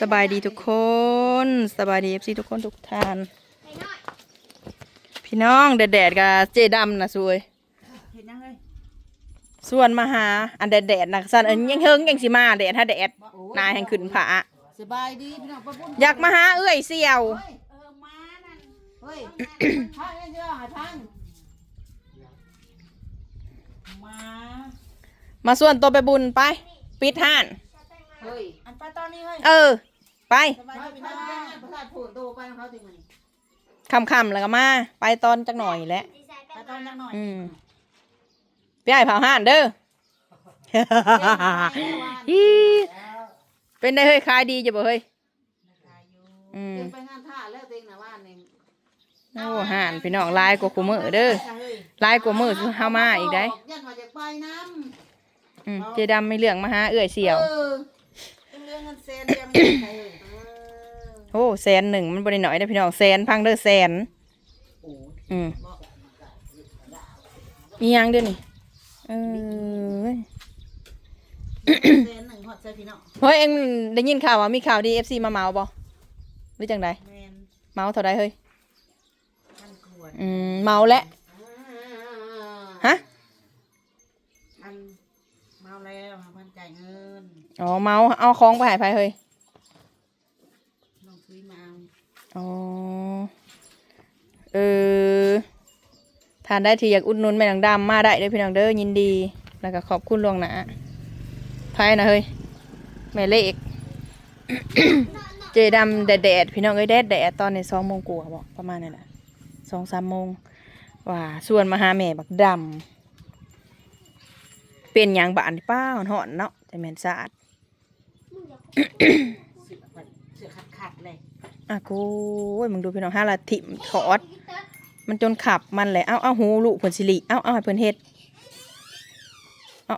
สบายดีทุกคน สบายดีเอฟซีทุกคนทุกท่าน พี่น้องแดดๆกับเจดำนะสวยเห็นยังไงส่วนมาหาอันแดดๆนะสันอันยังเฮิงยังสิมาแดดถ้าแดดนายแห่งขึ้นผาสบายดีพี่น้องป้าปุ้นอยากมาหาเอื้อยเสี่ยวเฮ้ยเออมานั่นเฮ้ยพังยังเชื่อหาพังมามาส่วนตัวไปบุญไป ปิดห้านเฮ้ยอันป้าตอนนี้เฮ้ยเออ ไปสบายดีพี่น้องประสาทผูนโตไปของเขาถึงมันนี่คำๆแล้วก็มา ไปตอนจักหน่อยแหละป้าตอนนักหน่อยอืมพี่ไอ้เผาห้านเด้อ อีเป็นได้เฮ้ยขายดีจะบ่เฮ้ย อืม เดินไปงานท่าแล้วเต็งนะว่านี่โอ้ห่านพี่น้องลายกว่าคูมือเด้อลายกว่ามือเฮามาอีกได้ยันว่าจะไปน้อืมเจดำไม่เรื่องมาหาเอื้อยำเสี่ยว เออเป็นเรื่องเงินเซนเดียวไม่ใช่เลย โอ้แสนหนึ่งมันบริหน่อยได้อพี่น้องแสนพังเด้อแสนโอ้อืมมียังเด้อนี่เออเซนหนึ่งหอดใส่พี่น้องเฮ้ยเอ็งได้ยินข่าวว่ามีข่าวดีเอฟซีมาเมาบ่หรือจังใดแมนเมาเท่าใดเฮ้ยท่านกวนอืมเมาแล้วฮะอันเมาแล้วหาพันจ่ายเงินอ๋อเมาเอาของไปใหายไปเฮ้ย น้องซื้อมาเอ๋อ เออทานได้ทีอยากอุดหนุนแม่นางดำมาได้เด้อพี่น้องเด้อยินดี แล้วก็ขอบคุณลวงหน้าไพ่นะเฮ้ยแม่เล็กเจดำแดดๆพี่น้องเอ้ยแดดแดดตอนในสองโมงกว่าบอกประมาณนั้นแหละสองสามโมงว่าส่วนมาหาแม่บักดำเป็นหยังบานป้าหอนเนาะแต่แม่นสะอาดเสือขัดขัดๆเลย อะกูโอ้ยมึงดูพี่น้องห้าละถิ่มถอด มันจนขับมันเลยเอาเอาหูลูกเพิ่นสิริเอาเอาให้เพิ่นเฮ็ดเอา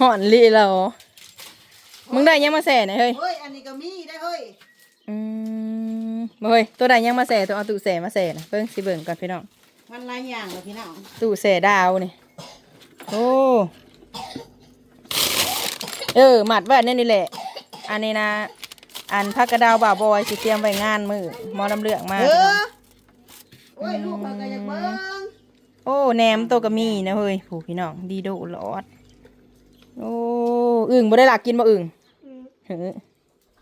หอนลีเรามึงได้ยังมาแส่หน่อยเฮ้ย เฮ้ย อันนี้ก็มีได้เฮ้ย อืมบ่เฮ้ย ตัวใดยังมาแส่ตัวเอาตู้แส่มาแส่นะเบิ่งสิเบิ่งก่อนพี่น้อง มันหลายอย่างเลยพี่น้อง ตู้แส่ดาวนี่ โอ้ เออหมัดไว้นั่นนี่แหละ อันนี้นะ อันพักกระดาวบ่าวบอยสิเตรียมไว้งานมือหมอลำเลือกมาเอพี่น้องอโอ้ยลูกเขาก็อยากเบิ้งโอ้แหนมตัวก็มีนะเฮ้ยผู้พี่น้องดีโดหลอด โอ้อึ่งบ่ได้หลักกินบ่อึ่งเฮ้ย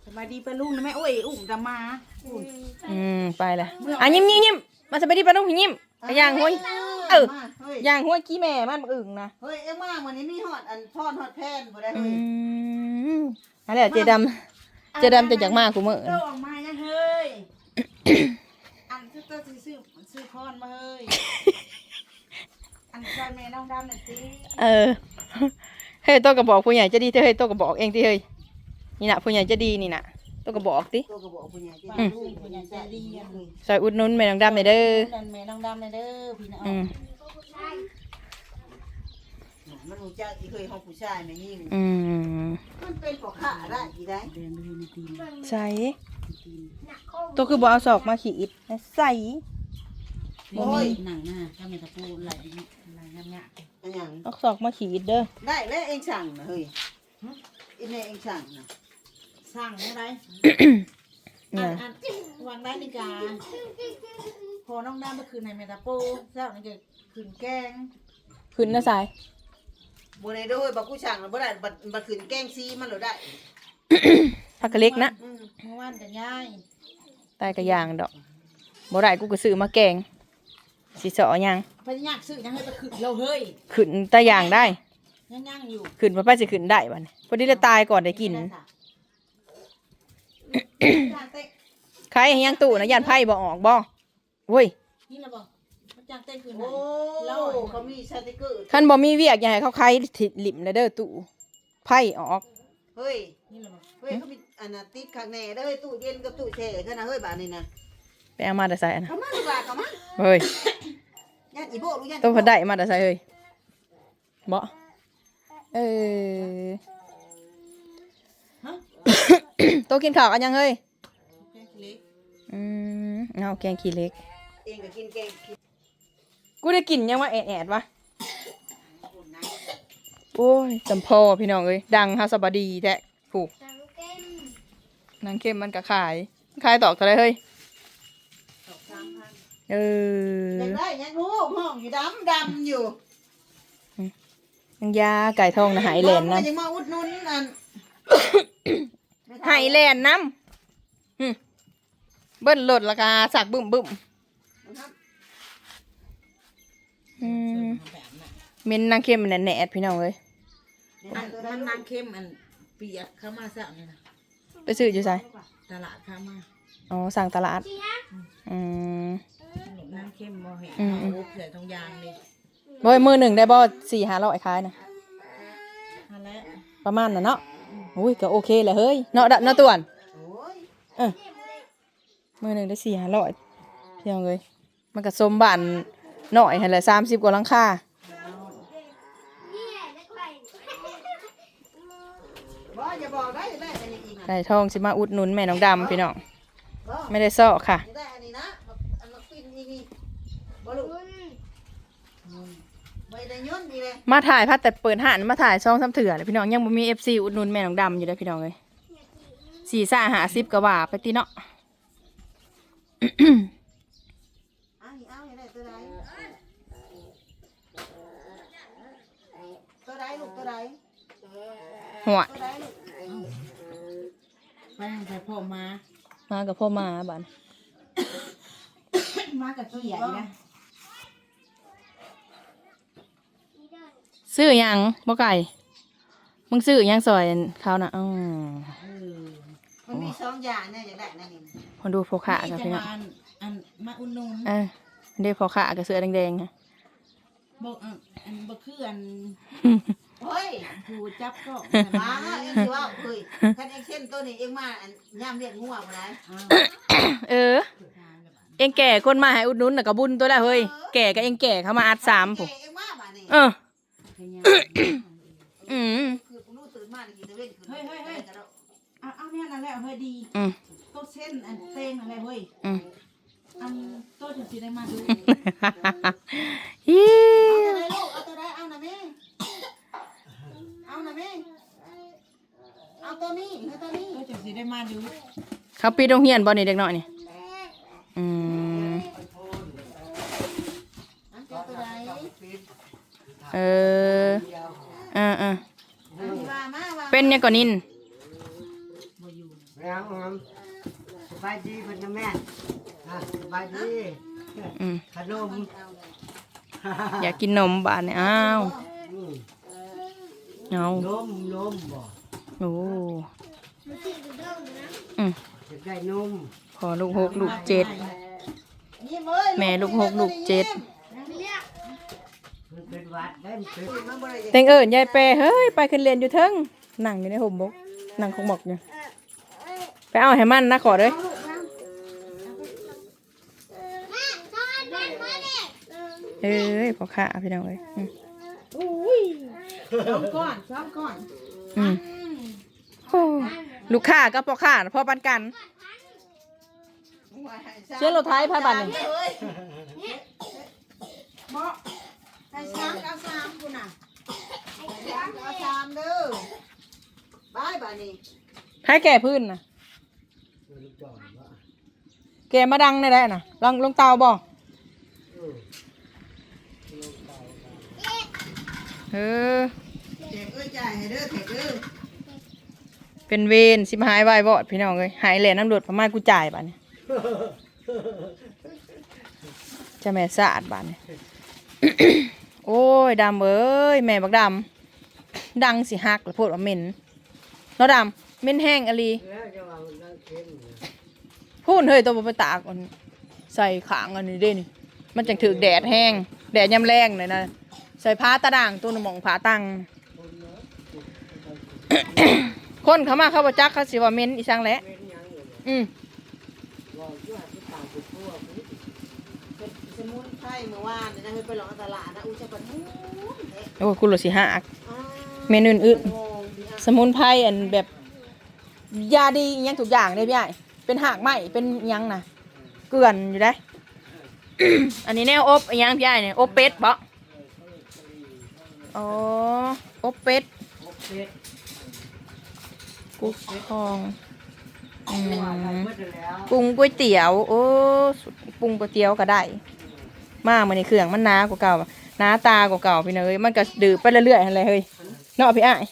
สบายดีปะลุงนะแม่โอ้ยอุ้มดำมาอุ้ยอืมไปละอะยิ้มยิ้มยิ้มมาสบายดีปะน้องยิ้มไปย่างห้วยเออมาเฮ้ยย่างห้วยกี้แม่มันบ่อึ่งนะเฮ้ยเอ็งมาวันนี้มีฮอดอันพอดฮอดแพนบ่ได้อืเฮ้ยมอะไรเจดำ เจดำจะจากมากูมื้อเจ้าออกมายังเฮ้ย อันซื้อเจ้าซื้อซื้อซื้อพรมาเฮ้ย อันซอยแม่น้องดำหน่อยสิเออ เฮ้ยตัวกระบอกผู้ใหญ่จะดีเธอเฮ้ยตัวกระบอกเองที่เฮ้ย นี่น่ะผู้ใหญ่จะดีนี่น่ะตัวกระบอกติตัวก็บอกผู้ใหญ่ใจอืมดีผู้ใหญ่ใจดีอะเฮ้ยซอยอุดหนุนแม่น้องดำหน่อยเด้อ นั่นแม่น้องดำเลยเด้อพี่น้อง อืม มันรู้จักอีเคยของผู้ชายแม่ยิ่งอืมมันเป็นปอกขาได้อีได้ใส่ตัวคือบ่เอาศอกมาขีดใส่โอ้ยหนังหน้าถ้ามีตะปูไหลไหลงามๆอันหยังเอาศอกมาขีดเด้อได้แล้วเองสั่งนะเฮ้ยอีแม่เองสั่งนะสั่งอะไรเนี่ยอันวางได้นิกาพอน้องดำเมื่อคืนในเมตาโป้เจ้านี่จะคืนแกงขึ้นนะสาย บัได้ด้วยบักกูสั่งแล้วบ่ได้บัดบัดคืนแกงซีมันเหรอได้ผักกะเล็กนะอืมเมื่อวานกันย่ายตายกระยางดอกบ่ได้กูก็ซื้อมาแกงสิเสอหยังพญากซื้อยังให้ไปคืนเราเฮ้ยขึ้นตาย่างได้ยังย่างอยู่ขึ้นมาไปสิขึ้นได้บัดนี้พอดีเลยตายก่อนได้กินใครให้ยังตู้นะย่านไพ่บ่ออกบ่เว้ยนี่ละบอกมัน จางเต้นคืนไหนโอ้แล้วเขามีสติกเกอร์คันบ่มีเวียกอย่าให้เขาใครถิหลิมเลยเด้อตู้ไพ่ออก เฮ้ยนี่ละบอกเฮ้ยเขามีอันน่ะติดข้างในเด้อเฮ้ยตู้เย็นกับตู้แช่ขนาดเฮ้ยบาดนี้นะไปเอามาแต่ใส่อันนะเขามาลูกบาทเขามาเฮ้ยญาติอีโบรู้ญาติตัวพันได้มาแต่ใส่เฮ้ยบ่เออฮะตัวกินข้าวกันยังเฮ้ยแกงเล็ก อืมเอาแกงขี้เหล็ก เองก็กินแกง กินกูได้กลิ่นยังว่าแอดแอดๆวะคนนะโอ้ยจำพอพี่น้องเอ้ยดังฮาสบดีแท้ผูกนางเข้มมันก็ขาย ขายตอกเท่าไรเฮ้ยสองสามพันเออยังได้ยังรู้ห้องอยู่ดำดำอยู่นางยาไก่ทองนะหายแหลนน้นะยังมาอุดหนุนอันหายแหลนน้ำหึเบิ้ลลดราคาสักบึ้มบึ้มอืม เมนนางเข้มมันแหนดพี่น้องเอ้ยอันมันนางเข้มอันเปียกเข้ามาสั่งนี่นะไปซื้ออยู่ไสตลาดเข้ามาอ๋อสั่งตลาดอืมนางเข้มบ่เห็นอืมเอาอุบใส่ทองยางนี่บ่ยมือหนึ่งได้บ่สี่ห้าร้อยขายนะนั่นแหละประมาณน่ะเนาะอุ้ยก็โอเคแหละเฮ้ยเนาะดะเนาะตวนโอ้ยเออมือหนึ่งได้สี่ห้าร้อยพี่น้องเอ้ยมันก็สมบันหน่อยให้ละสามสิบกว่าหลังคา บ่อย่าบอกได้ได้อันนี้อีกนะ ไก่ทองสิมาอุดหนุนแม่น้องดำพี่น้องบ่ไม่ได้ซ้อค่ะได้อันนี้นะอันละปิ้นนี่นี่บ่ลูกไม่ได้ย่นดีเลยมาถ่ายพัดแต่เปิดห้านมาถ่ายช่องซ้ำเถื่อเลยพี่น้องยังบ่มีเอฟซีอุดหนุนแม่น้องดำอยู่เลยพี่น้องเลยสี่ซ่าหาสิบกว่าไปตีเนาะเอานี่เอานี่ได้ตัวใดตัวใดลูกตัวใดหัว ตัวใดลูกไปใส่พ่อมา มากับพ่อมาบ้านมากับขี้ใหญ่นะซื้อหยังบ่ไก่ มึงซื้อหยังซอยเขาน่ะอืมเออมันมีสองอย่างเนี่ยอยากได้นั่นนี่คนดูพ่อขากับจะพี่น้มาองอันอันมาอุ่นนุ่มเออเด้พ่อขากับเสื้อแดงๆค่ะบอกอันอันบ่คืออัน เฮ้ยผู้จับก็มาเอ็งสิว่าเฮ้ยคันเอ็งเช่นตัวนี้เอ็งมาอันย่ามเรียกงัวบ่ได้เออ เองแก่คนมาให้อุดหนุนน่ะก็บุญตัวละเฮ้ย แก่ก็เองแก่เขามาอัดสามผมเอ็งมาบ่นี่เอออืมคือกูรู้ตื่นมาได้กินตะเว้นคือเฮ้ยเฮ้ยเฮ้ยเอาเอาเนี่ยนั่นแหละเฮ้ยดีอืมโต๊ะเส้นอันเต้งอะไรเฮ้ยอืมอันโต๊ะถึงสิได้มาดูฮิ เอา ว ตัวใดลูกเอาตัวใดเอาน่ะแม่เอาน่ะแม่เอาตัวนี้เอาตัวนี้ โต๊ะถึงสิได้มาดู เขาปีดโรงเรียนบ่นี่เด็กน้อยนี่อืมเอาตัวใดเออเออเออเอาที่ว่ามาว่าเป็นเนี่ยงก่อนนินบ่อยู่แล้วครับสบายดีเพิ่นนะแม่อะสบายดีอืมขนมอยากกินนมบานเนี่ยอ้าวอืมเอานมนมบ่โอ้อืม จะได้นมพอลูกหกลูกเจ็ดยิ้มเอ้ยแม่ลูกหกลูกเจ็ดมันเป็นหวัดได้มันเป็นมันบ่ได้เต็งเอิญยายเปเฮ้ยไปขึ้นเรียนอยู่เทิงนั่งอยู่ในห่มบกนั่งคงบอกอยู่ไปเอาให้มันนะขอเลยเอ้ยพอขาพี่น้องเลยอืมซ้อมก่อนซ้อมก่อนอืมโอ้ ลูกค้าก็พอขาพอปันกัน เชื่อรถไทยพาบันนี่เอ้ยเหมาะให้สามเอาสามคุณน่ะเอาชามเด้อบายบานี่ให้แก่พื้นนะแกมาดังได้ได้น่ะลองลงเตาบ่เออแจกเอ้ยจ่ายให้เด้อแขกเด้อ เป็นเวรสิมหายวายบอดพี่น้องเลยหายแหล่น้ำรวจประมากูจ่ายบานี้จะแม่สะอาดบาดนี้โอ้ยดำเอ้ยแม่บักดำดังสิฮักแล้วโพดว่าเหม็นเนาะดำเหม็นแห้งอะลีพูดเฮ้ยตัวบ่ไปตากอันใส่ขางอันนี้ด้นี่มันจังถือแดดแห้ง แดดยามแรงเลยนะใส่ผ้าตาด่างตัวหนหมองผ้าตัง คนเขามาเข้าประจักเขาสิว่าเหม็นอีสังแหละเป็นหยังอยู่เนี่ยอืมบอกอยู่ว่าที่ตายเป็นพวกนี้สมุนไพรเมื่อวานเนี่ยนะเฮ้ยไปหลอกตลาดนะอู้จะปะนู้นเอ๊ะโอ้ยคุณหลสิหักอ่าเมนูอื่นโอ้ดีอะ ๆสมุนไพรอันแบบยาดีอิหยังทุกอย่างเลยพี่ใหญ่เป็นหากไหมเป็นอิหยังนะเกลื่อนอยู่ได้ อันนี้แนวอบอิหยังพี่ใหญ่เนี่ยอบเป็ดบ่อ๋ออบเป็ด โอเค กกุ๊กทองอืมเมื่อแล้วปรุงก๋วยเตี๋ยว โอ้สุดปรุงก๋วยเตี๋ยวก็ได้ มากมันในเครื่องมันหน้ากว่าเก่าหน้าตากว่าเก่าพี่เนยมันก็ดื้อไปเรื่อยๆอะไรเฮ้ยเนาะพี่อ้าย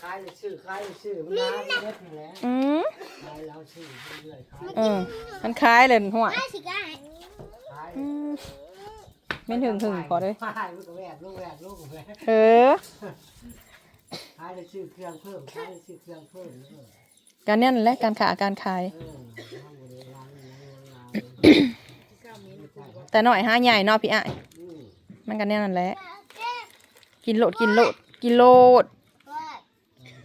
คล้ายเลยชื่อคล้ายเลยชื่อมันน้ำเล็ดอยู่แล้วอืมคล้ายแล้วชื่อเรื่อยๆคล้ายเออมันคล้ายเลยหัวคล้ายอืมไม่ถึงถึงพอเลยคล้ายมันก็แหวกลูกแหวกลูกแหวกเออ คล้ายเลยชื่อเครื่องเพิ่มคล้ายเลยชื่อเครื่องเพิ่มเออการเนี้ยนั่นแหละการขาการขาย เออทำหมดเลยล้างเลยล้างเลยแต่หน่อยห้าใหญ่เนาะพี่อ้ายอืมมันกันเนี้ยนั่นแหละกินโลดกินโลดกินโลด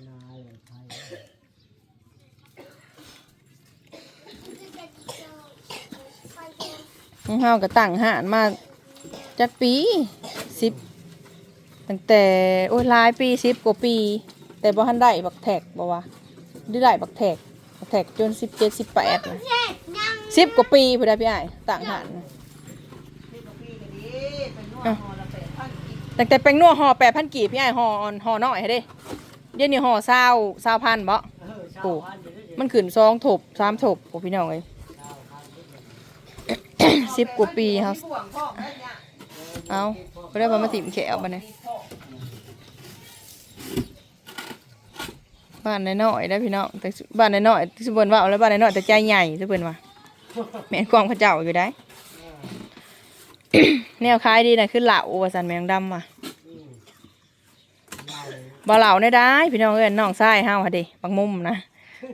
นาเลยคล้ายของเฮาก็ตั้งหานมาจักปีสิบ ตั้งแต่โอ้ยหลายปีสิบกว่าปี แต่บ่ทันได้บักแท็กบ่วะได้ได้บักแท็กบักแท็กจนสิบเจ็ดสิบแปดสิบกว่าปีพอได้พี่อ้ายตั้งหันตั้งแต่แป้งนัวห่อแปดพันกีบพี่ไอ้ห่ออ่อนห่อน้อยให้เด้เดี๋ยวนี้ห่อเศร้าเศร้าพันบ่เออชาวโอ้มันขึ้นสองถบสามถบโอ้พี่น้องเอ้ยสิบกว่าปีครับมีบ่วงพ่อได้เนี่ยเอาไปได้บ่มาติมแขวบัดนี้มีพ่อ บ้านน้อยๆได้อพี่น้องแต่สุบ้านน้อยๆสุเพิ่นว่าเอาแล้วบ้านน้อยๆแต่ใจใหญ่สุเพิ่นว่าแม่นกวางพระเจ้าอยู่ได้แนวคล้ายดีน่ะคือเหล่าว่าซั่นแมงดำว่ะอืมได้เลยบ่เหล่าได้ได้ พี่น้องเอ้ยน้องชายเฮาหั่นเด้บางมุมนะ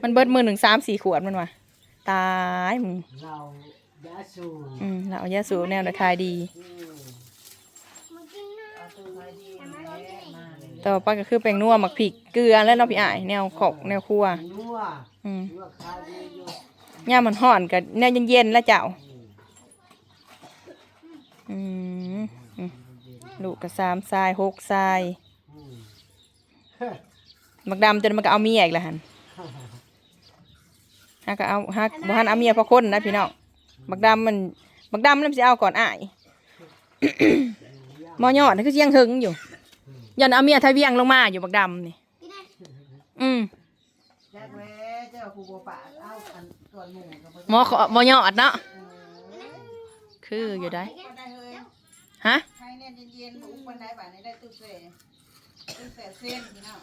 มันเบิดมือหนึ่งสามสี่ขวดมันว่ะตายมึงเรายาสูบอืมเหล่ายาสูบแนวน่ะคายดี อืม เอาตัวไว้ดีแม่มาเลย ต่อไปก็คือแป้งนัวหมักพริกเกลือแล้วเนาะพี่อ้ายแนวขอกแนวครัวนัวอืมนัวคายดีอยู่ย่ามมันห่อนกับแนวเย็นๆแล้วเจ้าอืมอืมลูกกับสามทรายหกทรายอืมบักดำจนมันก็เอาเมียอีกแล้วหันฮักก็เอาฮักบ่ฮันเอาเมียเพราะคนนะพี่น้องบักดำมันบักดำมันสิเอาก่อนอ้าย มอยอดนี่คือเสียงหึงอยู่ ยันเอาเมียทะเวียงลงมาอยู่บักดำนี่ อืมแจ็คเว้เจ้าผู้บัวป่าเอาอันตัวหมูกับหมอขอหมอยอดเนาะคืออยู่ได้ก็ได้เฮ้ยฮะ ใครเนี่ยเย็นๆอุ้มวันไหนบ่ายนี้ได้ตู้เซ่ตู้เซ่เส้นพี่น้อง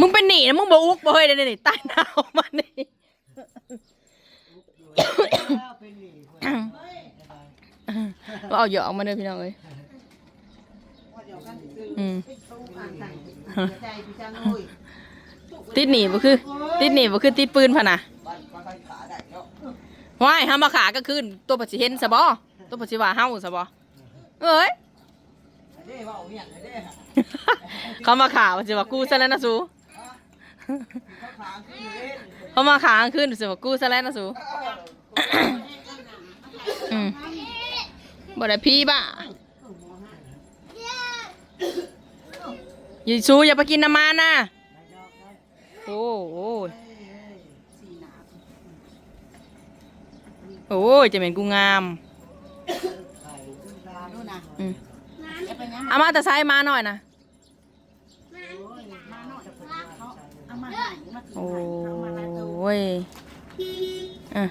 มึงเป็นหนีนะมึงบ่อุกบ่เฮ้ยเดี๋ยวนี่ตายหนาวมานี่เป็นหนีคนว่าเอาหยอกมาเด้อพี่น้องเอ้ย ว่าเดี๋ยวกันซื้อ อืม ติดหนีบ่คือ ติดหนีบ่คือติดปืนพะนะนะว้ายห้ามมาขาก็คืนตัวปัจจิเห็นซะบ่ตัวปัจจิว่าเฮาซะบ่เอ้ยเด้ยเขามาขาปัจจิว่ากู้ซะแล้วนะสูเขาขาขึ้นเล่นเขามาขาขึ้นสิว่ากู้ซะแล้วนะสูอืมบ่ได้พี่บ้า ยซูอย่าไปกินน้ำมันนะโอ้โหโอ้จะเหม็นกูงามอเอามาแต่ใส่มาหน่อยนะโอ้ยอะ